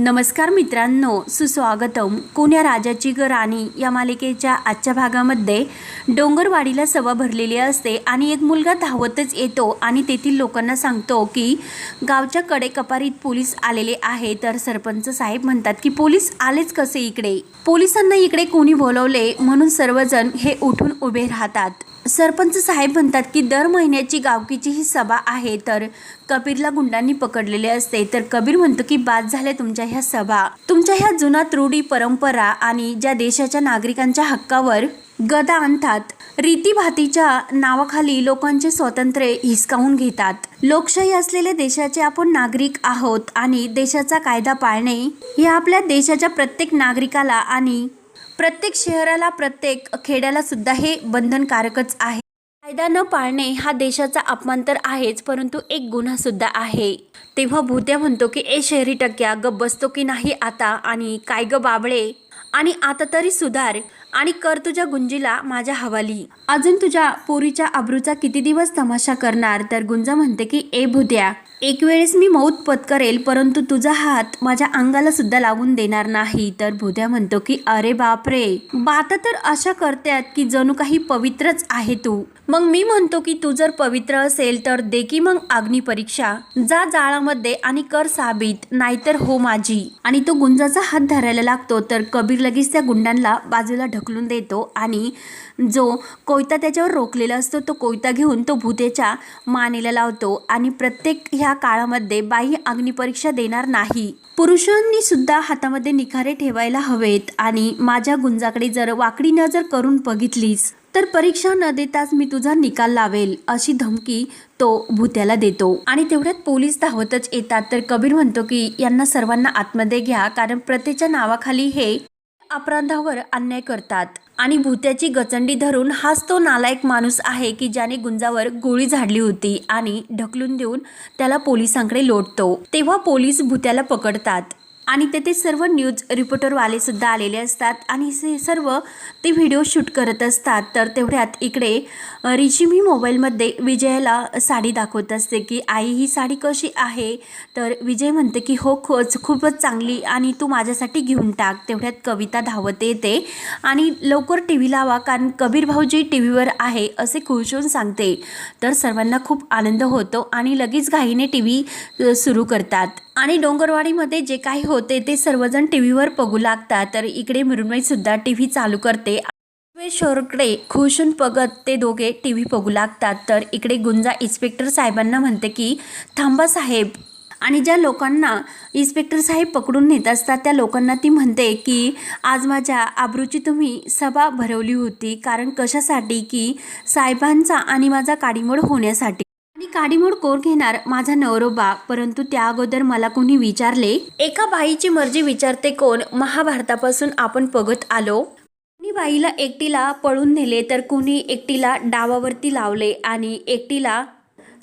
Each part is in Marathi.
नमस्कार मित्रांनो सुस्वागतम. कोण्या राजाची ग राणी या मालिकेच्या आजच्या भागामध्ये डोंगरवाडीला सभा भरलेली असते आणि एक मुलगा धावतच येतो आणि तेथील लोकांना सांगतो की गावच्या कडे कपारीत पोलीस आलेले आहे. तर सरपंच साहेब म्हणतात की पोलीस आलेच कसे इकडे? पोलिसांना इकडे कोणी बोलवले म्हणून सर्वजण हे उठून उभे राहतात. सरपंच साहेब म्हणतात की दर महिन्याची गावकीची ही सभा आहे तर कबीरला गुंडांनी पकडलेले असते. तर कबीर म्हणतो की बाद झाल्या तुमच्या ह्या सभा. तुमच्या ह्या जुना रूढी परंपरा आणि ज्या देशाच्या नागरिकांच्या हक्कावर गदा आणतात रीतीभातीच्या नावाखाली लोकांचे स्वातंत्र्य हिसकावून घेतात. लोकशाही असलेल्या देशाचे आपण नागरिक आहोत आणि देशाचा कायदा पाळणे हे आपल्या देशाच्या प्रत्येक नागरिकाला आणि प्रत्येक शहराला प्रत्येक खेड्याला सुद्धा हे बंधनकारकच आहे. कायदा न पाळणे हा देशाचा अपमान तर आहेच परंतु एक गुन्हा सुद्धा आहे. तेव्हा भूत्या म्हणतो की ए शहरी टक्क्या ग बसतो की नाही आता? आणि काय ग बाबळे? आणि आता तरी सुधार. आणि कर तुझ्या गुंजीला माझ्या हवाली. अजून तुझ्या पोरीच्या अब्रूचा किती दिवस तमाशा करणार? तर गुंजा म्हणते की ए भूत्या एक वेळेस मी मौत पत्करेल परंतु तुझा हात माझ्या अंगाला सुद्धा लागून देणार नाही. तर भुद्या म्हणतो की अरे बापरे! बाता तर अशा करतात की जणू काही पवित्रच आहे तू. मग मी म्हणतो की तू जर पवित्र असेल तर दे की मग अग्नी परीक्षा. जा जाळामध्ये आणि कर साबित नाहीतर हो माझी. आणि तो गुंजाचा हात धरायला लागतो तर कबीर लगेच त्या गुंडांना बाजूला ढकलून देतो आणि जो कोयता त्याच्यावर रोखलेला असतो तो कोयता घेऊन तो भूतेच्या मानेला लावतो आणि प्रत्येक ह्या काळामध्ये बाई अग्निपरीक्षा देणार नाही. पुरुषांनी सुद्धा हातामध्ये निखारे ठेवायला हवेत आणि माझ्या गुंजाकडे जर वाकडी नजर करून बघितलीस तर परीक्षा न देताच मी तुझा निकाल लावेल अशी धमकी तो भूत्याला देतो. आणि तेवढ्यात पोलीस धावतच येतात. तर कबीर म्हणतो की यांना सर्वांना आतमध्ये घ्या कारण प्रत्येच्या नावाखाली हे अपराधावर अन्याय करतात. आणि भूत्याची गचंडी धरून हाच तो नालायक माणूस आहे की ज्याने गुंजावर गोळी झाडली होती आणि ढकलून देऊन त्याला पोलिसांकडे लोटतो. तेव्हा पोलीस भूत्याला पकडतात. आणि तेथे सर्व न्यूज रिपोर्टरवालेसुद्धा आलेले असतात. आणि हे सर्व ते व्हिडिओ शूट करत असतात. तर तेवढ्यात इकडे अ, रिशिमी मोबाईलमध्ये विजयाला साडी दाखवत असते की आई ही साडी कशी आहे? तर विजय म्हणते की हो खूच खूपच चांगली आणि तू माझ्यासाठी घेऊन टाक. तेवढ्यात कविता धावत येते. आणि लवकर टी व्ही लावा कारण कबीर भाऊजी टी व्हीवर आहे असे खुश होऊन सांगते. तर सर्वांना खूप आनंद होतो आणि लगेच घाईने टी व्ही सुरू करतात. आणि डोंगरवाडीमध्ये जे काही होते ते सर्वजण टी व्हीवर बघू लागतात. तर इकडे मृण्मयीसुद्धा टी व्ही चालू करते. शोरकडे खुशून पगत ते दोघे टी व्ही बघू लागतात. तर इकडे गुंजा इन्स्पेक्टर साहेबांना म्हणते की थांबा साहेब. आणि ज्या लोकांना इन्स्पेक्टर साहेब पकडून नेत असतात त्या लोकांना ती म्हणते की आज माझ्या आबरूची तुम्ही सभा भरवली होती. कारण कशासाठी की साहेबांचा आणि माझा काडीमोड होण्यासाठी. मी काडीमोड कोण घेणार माझा नवरोबा परंतु त्या अगोदर मला कोणी विचारले? एका बाईची मर्जी विचारते कोण? महाभारतापासून आपण बघत आलो. कुणी बाईला एकटीला पळून नेले तर कुणी एकटीला डावावरती लावले आणि एकटीला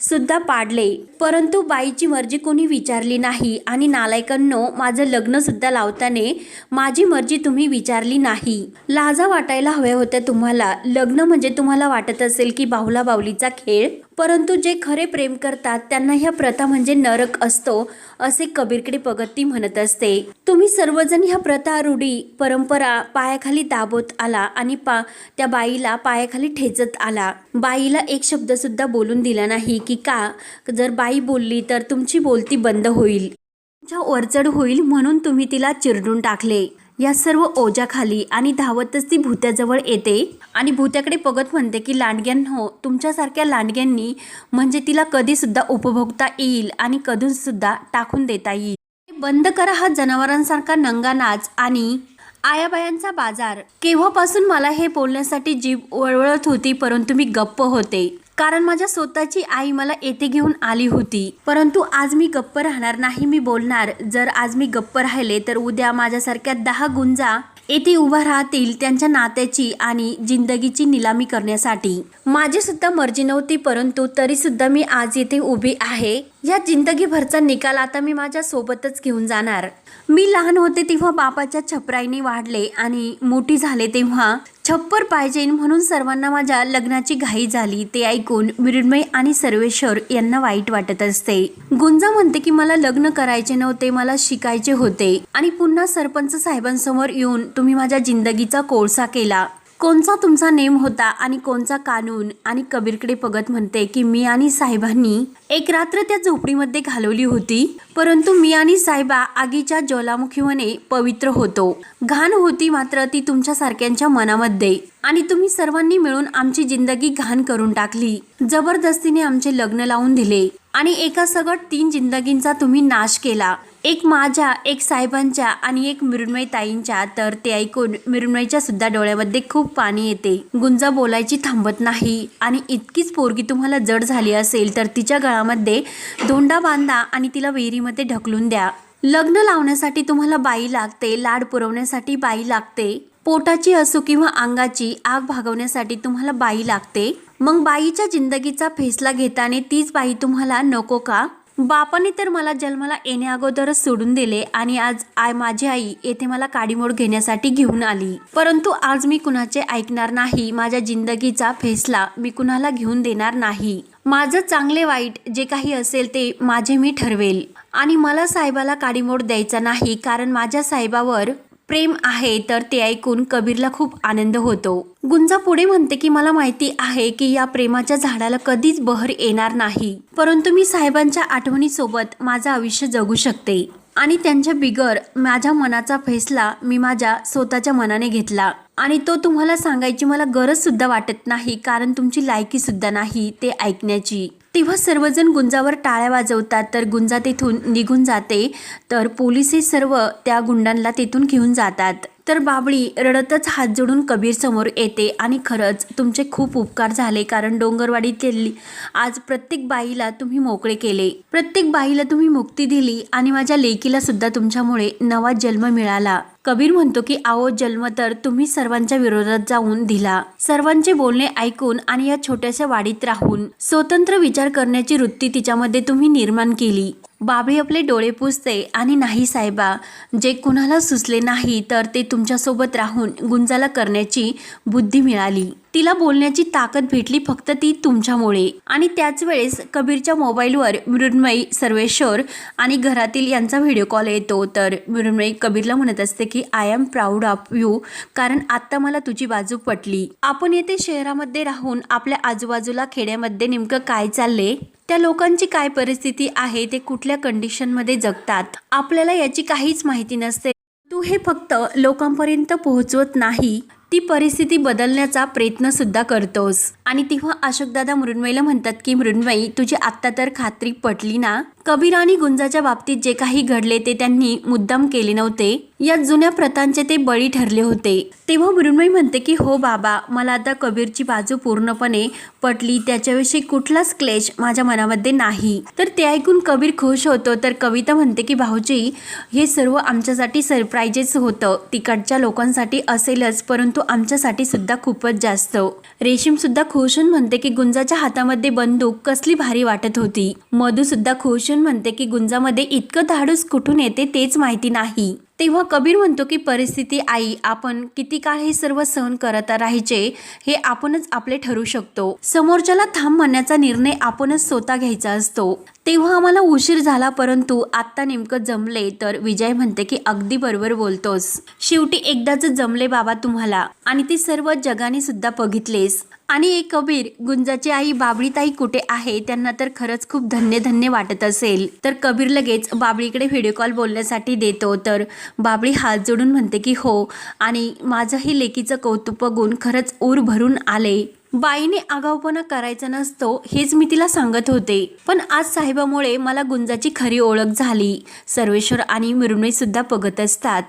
सुद्धा पाडले. परंतु बाईची मर्जी कोणी विचारली नाही आणि नालायकांनो माझं लग्न सुद्धा लावताने माझी मर्जी तुम्ही विचारली नाही. लाजा वाटायला हव्या होत्या तुम्हाला. लग्न म्हणजे तुम्हाला वाटत असेल की बाहुला बाहुलीचा खेळ? परंतु जे खरे प्रेम करतात त्यांना ह्या प्रथा म्हणजे नरक असतो असे कबीरकडे पगत ती म्हणत असते. तुम्ही सर्वजण ह्या प्रथा रूढी परंपरा पायाखाली दाबत आला आणि पा त्या बाईला पायाखाली ठेचत आला. बाईला एक शब्द सुद्धा बोलून दिला नाही की का? जर बाई बोलली तर तुमची बोलती बंद होईल. तुमच्या वरचढ होईल म्हणून तुम्ही तिला चिरडून टाकले. या सर्व ओझ्याखाली आणि धावतच ती भूत्याजवळ येते. आणि भूत्याकडे बघत म्हणते की लांडग्यां हो तुमच्यासारख्या लांडग्यांनी म्हणजे तिला कधीसुद्धा उपभोगता येईल आणि कधीसुद्धा टाकून देता येईल. बंद करा हा जनावरांसारखा नंगा नाच आणि आयाबायांचा बाजार. केव्हापासून मला हे बोलण्यासाठी जीभ वळवळत होती परंतु मी गप्प होते. कारण माझ्या स्वतःची आई मला येथे घेऊन आली होती. परंतु आज मी गप्प राहणार नाही मी बोलणार. जर आज मी गप्प राहिले तर उद्या माझ्यासारख्या दहा गुंजा येथे उभा राहतील त्यांच्या नात्याची आणि जिंदगीची निलामी करण्यासाठी. माझी सुद्धा मर्जी नव्हती परंतु तरी सुद्धा मी आज येथे उभी आहे. या जिंदगीभरचा निकाल आता मी माझ्या सोबतच घेऊन जाणार. मी लहान होते तेव्हा बापाच्या छपराईने वाढले आणि मोठी झाले तेव्हा छप्पर पाहिजे म्हणून सर्वांना माझ्या लग्नाची घाई झाली ते ऐकून मृण्मय आणि सर्वेश्वर यांना वाईट वाटत असते. गुंजा म्हणते की मला लग्न करायचे नव्हते मला शिकायचे होते. आणि पुन्हा सरपंच साहेबांसमोर येऊन तुम्ही माझ्या जिंदगीचा कोळसा केला. कोणचा तुमचा नेम होता आणि कोणचा कानून आणि कबीरकडे पगत म्हणते की मी आणि साहेबांनी एक रात्र त्या झोपडीमध्ये घालवली होती परंतु मी आणि साहेबा आगीच्या ज्वालामुखीमध्ये पवित्र होतो. घाण होती मात्र ती तुमच्या सारख्यांच्या मनामध्ये आणि तुम्ही सर्वांनी मिळून आमची जिंदगी घाण करून टाकली. जबरदस्तीने आमचे लग्न लावून दिले. आणि एका सगट तीन जिंदगींचा तुम्ही नाश केला. एक माझ्या एक साहेबांच्या आणि एक मृण्मय ताईंच्या. तर ते ऐकून मृण्मयच्या सुद्धा डोळ्यामध्ये खूप पाणी येते. गुंजा बोलायची थांबत नाही. आणि इतकीच पोरगी तुम्हाला जड झाली असेल तर तिच्या गळामध्ये दोंडा बांधा आणि तिला विहिरीमध्ये ढकलून द्या. लग्न लावण्यासाठी तुम्हाला बाई लागते लाड पुरवण्यासाठी बाई लागते. पोटाची असो किंवा अंगाची आग भागवण्यासाठी तुम्हाला बाई लागते. मग बाईच्या जिंदगीचा फैसला घेताना तीच बाई तुम्हाला नको का? बापाने तर मला जन्माला येण्या अगोदरच सोडून दिले आणि आज आय माझी आई येथे मला काडीमोड घेण्यासाठी घेऊन आली. परंतु आज मी कुणाचे ऐकणार नाही माझ्या जिंदगीचा फैसला मी कुणाला घेऊन देणार नाही. माझं चांगले वाईट जे काही असेल ते माझे मी ठरवेल. आणि मला साहेबाला काडीमोड द्यायचा नाही कारण माझ्या साहेबावर प्रेम आहे तर ते ऐकून कबीरला खूप आनंद होतो. गुंजा पुढे म्हणते की मला माहिती आहे की या प्रेमाच्या झाडाला कधीच बहर येणार नाही. परंतु मी साहेबांच्या आठवणीसोबत माझं आयुष्य जगू शकते. आणि त्यांच्या बिगर माझ्या मनाचा फैसला मी माझ्या स्वतःच्या मनाने घेतला. आणि तो तुम्हाला सांगायची मला गरजसुद्धा वाटत नाही कारण तुमची लायकीसुद्धा नाही ते ऐकण्याची. तेव्हा सर्वजण गुंजावर टाळ्या वाजवतात तर गुंजा तेथून निघून जाते तर पोलीस हे सर्व त्या गुंडांना तेथून घेऊन जातात. तर बाबळी रडतच हात जोडून कबीर समोर येते आणि खरंच तुमचे खूप उपकार झाले कारण डोंगरवाडीतील आज प्रत्येक बाईला तुम्ही मोकळे केले. प्रत्येक बाईला तुम्ही मुक्ती दिली आणि माझ्या लेकीला सुद्धा तुमच्यामुळे नवा जन्म मिळाला. कबीर म्हणतो की आओ जन्म तर तुम्ही सर्वांच्या विरोधात जाऊन दिला. सर्वांचे बोलणे ऐकून आणि या छोट्याशा वाडीत राहून. स्वतंत्र विचार करण्याची वृत्ती तिच्यामध्ये तुम्ही निर्माण केली. बाबळी आपले डोळे पुसते आणि नाही साहेबा. जे कुणाला सुचले नाही तर ते तुमच्यासोबत राहून गुंजाला करण्याची बुद्धी मिळाली. तिला बोलण्याची ताकद भेटली फक्त ती तुमच्यामुळे. आणि त्याच वेळेस कबीरच्या मोबाईलवर मृण्मयी सर्वेश्वर आणि घरातील यांचा व्हिडिओ कॉल येतो. तर मृण्मयी कबीरला म्हणत असते की I am proud of you कारण आत्ता मला तुझी बाजू पटली. आपण येथे शहरामध्ये राहून आपल्या आजूबाजूला खेड्यामध्ये नेमकं काय चालले त्या लोकांची काय परिस्थिती आहे? ते कुठल्या कंडिशनमध्ये जगतात? आपल्याला याची काहीच माहिती नसते. तू हे फक्त लोकांपर्यंत पोहोचवत नाही. ती परिस्थिती बदलण्याचा प्रयत्नसुद्धा करतोस. आणि तेव्हा अशोकदादा मृण्मयीला म्हणतात की मृण्मयी तुझी आत्ता तर खात्री पटली ना? कबीर आणि गुंजाच्या बाबतीत जे काही घडले ते त्यांनी मुद्दाम केले नव्हते. या जुन्या प्रथांचे ते बळी ठरले होते. तेव्हा मृण्मयी म्हणते की हो बाबा मला आता कबीरची बाजू पूर्णपणे पटली. त्याच्याविषयी कुठलाच क्लेश माझ्या मनामध्ये नाही. तर ते ऐकून कबीर खुश होतो. तर कविता म्हणते की भाऊजी हे सर्व आमच्यासाठी सरप्राईजेस होतं. तिकडच्या लोकांसाठी असेलच परंतु आमच्यासाठी सुद्धा खूपच जास्त. रेशीम सुद्धा खुश होऊन म्हणते की गुंजाच्या हातामध्ये बंदूक कसली भारी वाटत होती. मधू सुद्धा खुश अर्जुन म्हणते की गुंजामध्ये इतकं धाडूस कुठून येते तेच माहिती नाही. तेव्हा कबीर म्हणतो की परिस्थिती आई आपण किती काळ हे सर्व सहन करत राहायचे हे आपणच आपले ठरू शकतो. समोरच्याला थांब म्हणण्याचा निर्णय आपणच स्वतः घ्यायचा असतो. तेव्हा आम्हाला उशीर झाला परंतु आत्ता नेमकं जमले तर विजय म्हणते की अगदी बरोबर बोलतोस. शेवटी एकदाच जमले बाबा तुम्हाला. आणि ते सर्व जगाने सुद्धा बघितलेस. आणि एक कबीर गुंजाची आई बाबळीताई कुठे आहे त्यांना तर खरंच खूप धन्य धन्य वाटत असेल. तर कबीर लगेच बाबळीकडे व्हिडिओ कॉल बोलण्यासाठी देतो. तर बाबळी हात जोडून म्हणते की हो. आणि माझंही लेकीचं कौतुक बघून खरंच ऊर भरून आले. बाईने आगाऊपणा करायचा नसतो हेच मी तिला सांगत होते. पण आज साहेबामुळे मला गुंजाची खरी ओळख झाली. सर्वेश्वर आणि मिरुणीसुद्धा बघत असतात.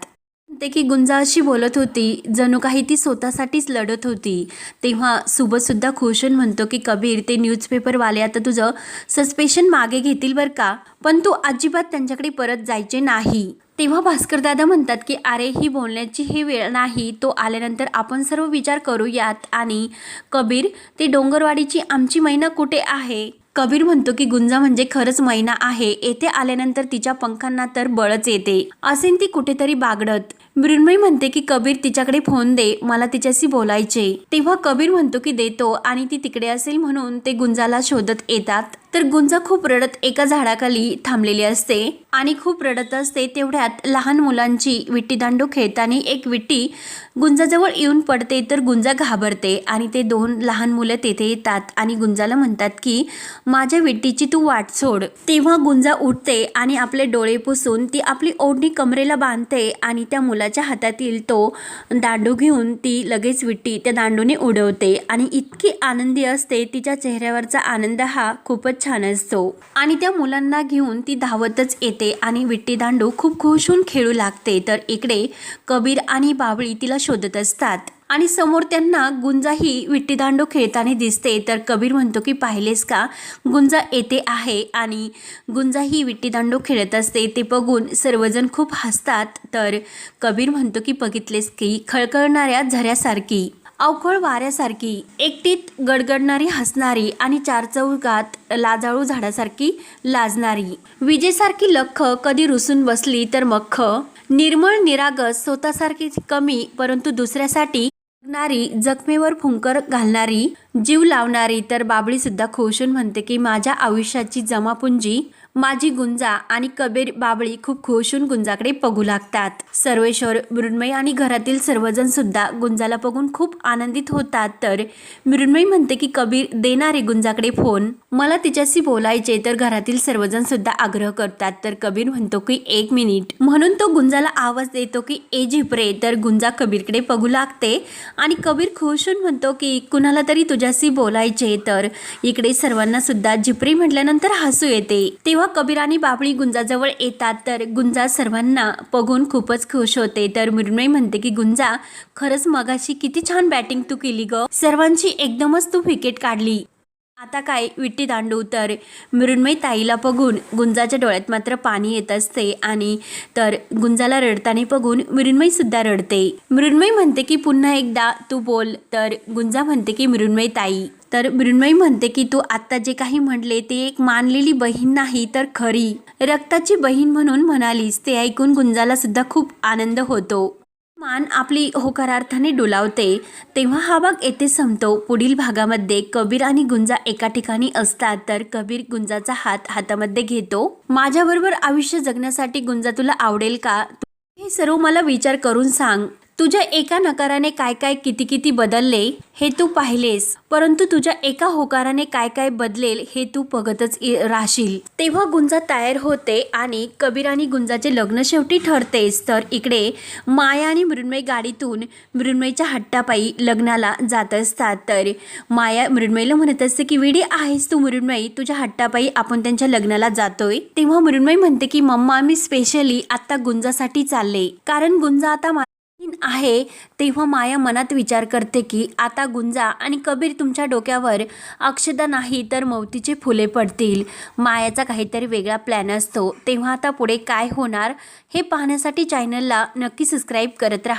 ते की गुंजा अशी बोलत होती. जणू काही ती स्वतःसाठीच लढत होती. तेव्हा सुबतसुद्धा खुश म्हणतो की कबीर ते न्यूजपेपरवाले आता तुझं सस्पेशन मागे घेतील बरं का? पण तू अजिबात त्यांच्याकडे परत जायचे नाही. तेव्हा भास्कर दादा म्हणतात की अरे ही बोलण्याची ही वेळ नाही. तो आल्यानंतर आपण सर्व विचार करूयात. आणि कबीर ते डोंगरवाडीची आमची मैना कुठे आहे? कबीर म्हणतो की गुंजा म्हणजे खरंच मैना आहे. येथे आल्यानंतर तिच्या पंखांना तर बळच येते. असेन ती कुठेतरी बागडत. मृण्मयी म्हणते की कबीर तिच्याकडे फोन दे. मला तिच्याशी बोलायचे तेव्हा कबीर म्हणतो की देतो. आणि ती तिकडे असेल म्हणून ते गुंजाला शोधत येतात. तर गुंजा खूप रडत एका झाडाखाली थांबलेली असते आणि खूप रडत असते तेवढ्यात लहान मुलांची विट्टी दांडू खेळताना एक विट्टी गुंजाजवळ येऊन पडते तर गुंजा घाबरते आणि ते दोन लहान मुलं तेथे येतात आणि गुंजाला म्हणतात की माझ्या विट्टीची तू वाट सोड. तेव्हा गुंजा उठते आणि आपले डोळे पुसून ती आपली ओढणी कमरेला बांधते आणि त्या मुलाच्या हातातील तो दांडू घेऊन ती लगेच विट्टी त्या दांडूने उडवते आणि इतकी आनंदी असते तिच्या चेहऱ्यावरचा आनंद हा खूपच छान असतो. आणि त्या मुलांना घेऊन ती धावतच येते आणि विट्टी दांडू खूप खुश होऊन खेळू लागते. तर इकडे कबीर आणि बाबळी तिला शोधत असतात. आणि समोर त्यांना गुंजा ही विट्टी दांडू खेळताना दिसते. तर कबीर म्हणतो की पाहिलेस का? गुंजा येते आहे. आणि गुंजा ही विट्टी दांडू खेळत असते. ते बघून सर्वजण खूप हसतात. तर कबीर म्हणतो की बघितलेस की? खळखळणाऱ्या झऱ्यासारखी. अवखळ वाऱ्यासारखी एकटीत गडगडणारी हसणारी आणि चार चौघात लाजाळू झाडासारखी लाजणारी. विजेसारखी लख कधी रुसून बसली तर मख्ख. निर्मळ निरागस स्वतःसारखी कमी परंतु दुसऱ्यासाठी नारी जखमेवर फुंकर घालणारी जीव लावणारी तर बाबळी सुद्धा खुशून म्हणते की माझ्या आयुष्याची जमापुंजी माझी गुंजा आणि कबीर बाबळी खूप खुशून गुंजाकडे बघू लागतात. सर्वेश्वर मृण्मयी आणि घरातील सर्वजण सुद्धा गुंजाला बघून खूप आनंदित होतात. तर मृण्मयी म्हणते की कबीर देणारे गुंजाकडे फोन. मला तिच्याशी बोलायचे तर घरातील सर्वजण सुद्धा आग्रह करतात. तर कबीर म्हणतो की एक मिनिट. म्हणून तो गुंजाला आवाज देतो की ए झिपरे. तर गुंजा कबीरकडे बघू लागते आणि कबीर खुशून म्हणतो की कुणाला तरी तुझ्याशी बोलायचे तर. इकडे सर्वांना सुद्धा झिपरी म्हटल्यानंतर हसू येते. तेव्हा कबीर आणि बाबळी गुंजाजवळ येतात तर गुंजा सर्वांना बघून खूपच खुश होते. तर मृण्मयी म्हणते की गुंजा खरंच मगाशी किती छान बॅटिंग तू केली ग. सर्वांची एकदमच तू विकेट काढली. आता काय विट्टी दांडू. तर मृण्मयी ताईला बघून गुंजाच्या डोळ्यात मात्र पाणी येत असते आणि तर गुंजाला रडताना बघून मृण्मयीसुद्धा रडते. मृण्मयी म्हणते की पुन्हा एकदा तू बोल. तर गुंजा म्हणते की मृण्मयी ताई तर मृण्मयी म्हणते की तू आत्ता जे काही म्हणले ते एक मानलेली बहीण नाही तर खरी. रक्ताची बहीण म्हणून म्हणालीस ते ऐकून गुंजाला सुद्धा खूप आनंद होतो. मान आपली होकारार्थाने डुलावते. तेव्हा हा भाग येथे संपतो. पुढील भागामध्ये कबीर आणि गुंजा एका ठिकाणी असतात तर कबीर गुंजाचा हात हातामध्ये घेतो. माझ्याबरोबर आयुष्य जगण्यासाठी गुंजा तुला आवडेल का? हे सर्व मला विचार करून सांग. तुझ्या एका नकाराने काय काय किती किती बदलले हे तू पाहिलेस. परंतु तुझ्या एका होकाराने काय काय बदलेल हे तू बघतच राहशील. तेव्हा गुंजा तयार होते आणि कबीर आणि गुंजाचे लग्न शेवटी ठरतेस. तर इकडे माया आणि मृण्मय गाडीतून मृण्मयच्या हट्टापायी लग्नाला जात असतात. तर माया मृण्मयला म्हणत असते की विडी आहेस तू मृण्मयी? तुझ्या हट्टापायी आपण त्यांच्या लग्नाला जातोय. तेव्हा मृण्मय म्हणते की मम्मा मी स्पेशली आता गुंजासाठी चालले. कारण गुंजा आता मा- आहे तेव्हा माया मनात विचार करते की आता गुंजा आणि कबीर तुमच्या डोक्यावर अक्षदा नाही तर मवतीचे फुले पडतील. मायाचा काहीतरी वेगळा प्लॅन असतो. तेव्हा आता पुढे काय होणार हे पाहण्यासाठी चॅनलला नक्की सबस्क्राईब करत राहा.